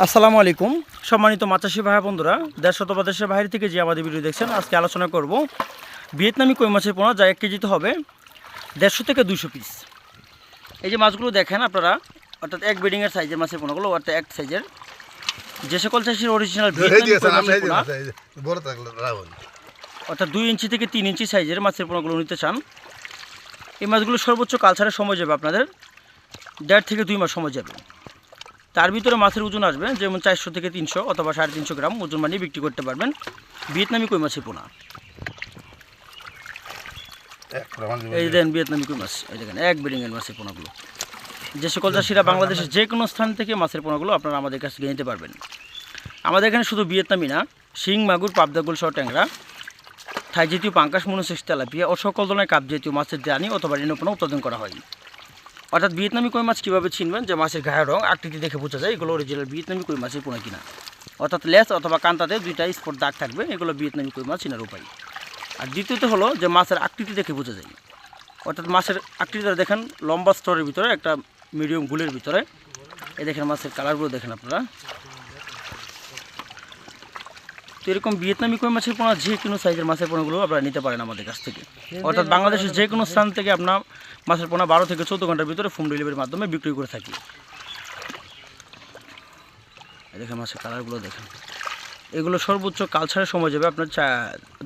আসসালামু আলাইকুম। সম্মানিত মাচাশি ভাই বন্ধুরা দেশ অথবা দেশের বাইরে থেকে যে আমাদের ভিডিও দেখছেন আজকে আলোচনা করব ভিয়েতনামি কই মাছের পোনা যা এক কেজিতে হবে দেড়শো থেকে দুশো পিস এই যে মাছগুলো দেখেন আপনারা অর্থাৎ এক বেডিংয়ের সাইজের মাছের পোনাগুলো অর্থাৎ এক সাইজের যে সকল চাষির অরিজিনাল অর্থাৎ দুই ইঞ্চি থেকে তিন ইঞ্চি সাইজের মাছের পোনাগুলো নিতে চান। এই মাছগুলো সর্বোচ্চ কালচারের সময় যাবে আপনাদের দেড় থেকে দুই মাস সময় যাবে। তার ভিতরে মাছের ওজন আসবে যেমন চারশো থেকে তিনশো অথবা সাড়ে তিনশো গ্রাম ওজন মানিয়ে বিক্রি করতে পারবেন ভিয়েতনামি কই মাছের পোনা। এই দেন ভিয়েতনামি কই মাছ এই দেখেন এক বিল্ডিংয়ের মাছের পোনাগুলো। যে সকল চাষিরা বাংলাদেশের যে কোনো স্থান থেকে মাছের পোনাগুলো আপনারা আমাদের কাছ থেকে নিতে পারবেন। আমাদের এখানে শুধু ভিয়েতনামি না শিং মাগুর পাবদাগুল সহ ট্যাংরা থাই জাতীয় পাঙ্কাশ মনোসেক্স তেলাপিয়া ও সকল ধরনের কাপ জাতীয় মাছের দানি অথবা রেণুপনা উৎপাদন করা হয়। অর্থাৎ ভিয়েতনামি কই মাছ কীভাবে চিনবেন যে মাছের গায়ের রং, আকৃতি দেখে বোঝা যায় এগুলো অরিজিনাল ভিয়েতনামি কই মাছের পোনা কিনা। অর্থাৎ লেস অথবা কান্তাতে দুইটা স্পট দাগ থাকবে, এগুলো ভিয়েতনামি কই মাছ চিনার উপায়। আর দ্বিতীয়ত হলো যে মাছের আকৃতি দেখে বোঝা যায়। অর্থাৎ মাছের আকৃতিটা দেখেন লম্বা স্তরের ভিতরে, একটা মিডিয়াম গুলের ভিতরে। এ দেখেন মাছের কালারগুলো দেখেন আপনারা। তো এরকম ভিয়েতনামি কই মাছের পোনা যে কোনো সাইজের মাছের পোনাগুলো আপনারা নিতে পারেন আমাদের কাছ থেকে। অর্থাৎ বাংলাদেশের যে কোনো স্থান থেকে আপনার মাছের পোনা বারো থেকে চৌদ্দ ঘণ্টার ভিতরে হোম ডেলিভারির মাধ্যমে বিক্রি করে থাকি। দেখেন মাছের কালারগুলো দেখেন। এগুলো সর্বোচ্চ কালচারের সময় যাবে আপনার চা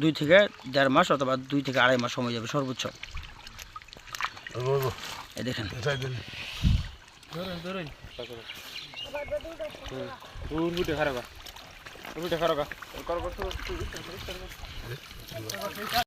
দুই থেকে দেড় মাস অথবা দুই থেকে আড়াই মাস সময় যাবে সর্বোচ্চ। এই দেখেন। এটাই দিন। ধরুন ধরুন